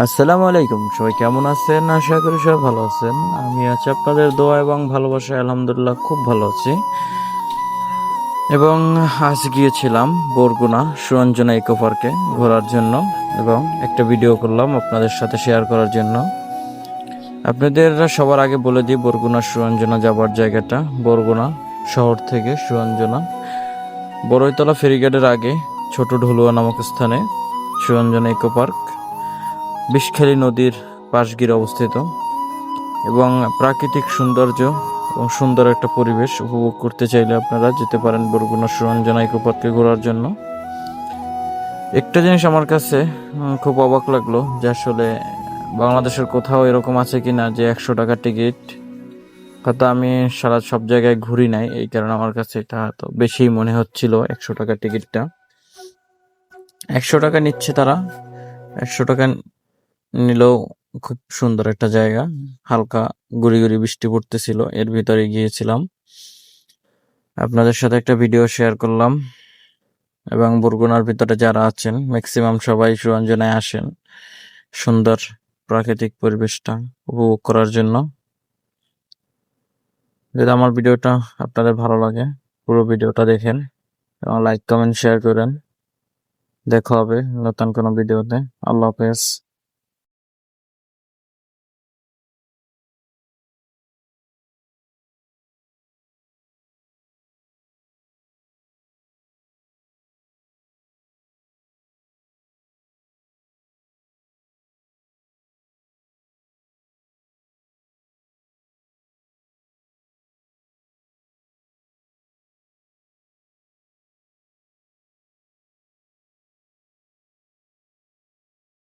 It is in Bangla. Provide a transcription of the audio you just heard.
আসসালামু আলাইকুম, সবাই কেমন আছেন? আশা করি সবাই ভালো আছেন। আমি আছি আপনাদের দোয়া এবং ভালোবাসা আলহামদুলিল্লাহ খুব ভালো আছি। এবং আজ গিয়েছিলাম বরগুনা, সুরঞ্জনা ইকো পার্কে ঘোরার জন্য এবং একটা ভিডিও করলাম আপনাদের সাথে শেয়ার করার জন্য। আপনাদের সবার আগে বলে দিই, বরগুনা, সুরঞ্জনা যাবার জায়গাটা। বরগুনা শহর থেকে সুরঞ্জনা। বড়ইতলা ফেরিঘাটের আগে ছোট ঢুলুয়া নামক স্থানে সুরঞ্জনা ইকো পার্ক বিষখালী নদীর পাশ ঘিরে অবস্থিত এবং প্রাকৃতিক সৌন্দর্য এবং সুন্দর একটা পরিবেশ উপভোগ করতে চাইলে আপনারা যেতে পারেন বরগুনা সুরঞ্জনা ইকো পার্কে ঘোরার জন্য। একটা জিনিস আমার কাছে খুব অবাক লাগল যে আসলে বাংলাদেশের কোথাও এরকম আছে কি না যে একশো টাকার টিকিট হয়তো আমি সারা সব জায়গায় ঘুরি নাই, এই কারণে আমার কাছে এটা তো বেশি মনে হচ্ছিল একশো টাকার টিকিটটা। একশো টাকা নিচ্ছে তারা, একশো টাকা নিলেও খুব সুন্দর একটা জায়গা। হালকা গুড়ি গুড়ি বৃষ্টি পড়তেছিল, এর ভিতরে গিয়েছিলাম। আপনাদের সাথে একটা ভিডিও শেয়ার করলাম এবং বরগুনার ভিতরে যারা আছেন ম্যাক্সিমাম সবাই সুরঞ্জনায় আসেন। সুন্দর প্রাকৃতিক পরিবেশটা উপভোগ করার জন্য। যদি আমার ভিডিওটা আপনাদের ভালো লাগে, পুরো ভিডিওটা দেখেন এবং লাইক কমেন্ট শেয়ার করেন। দেখা হবে নতুন কোনো ভিডিওতে আল্লাহ হাফেজ।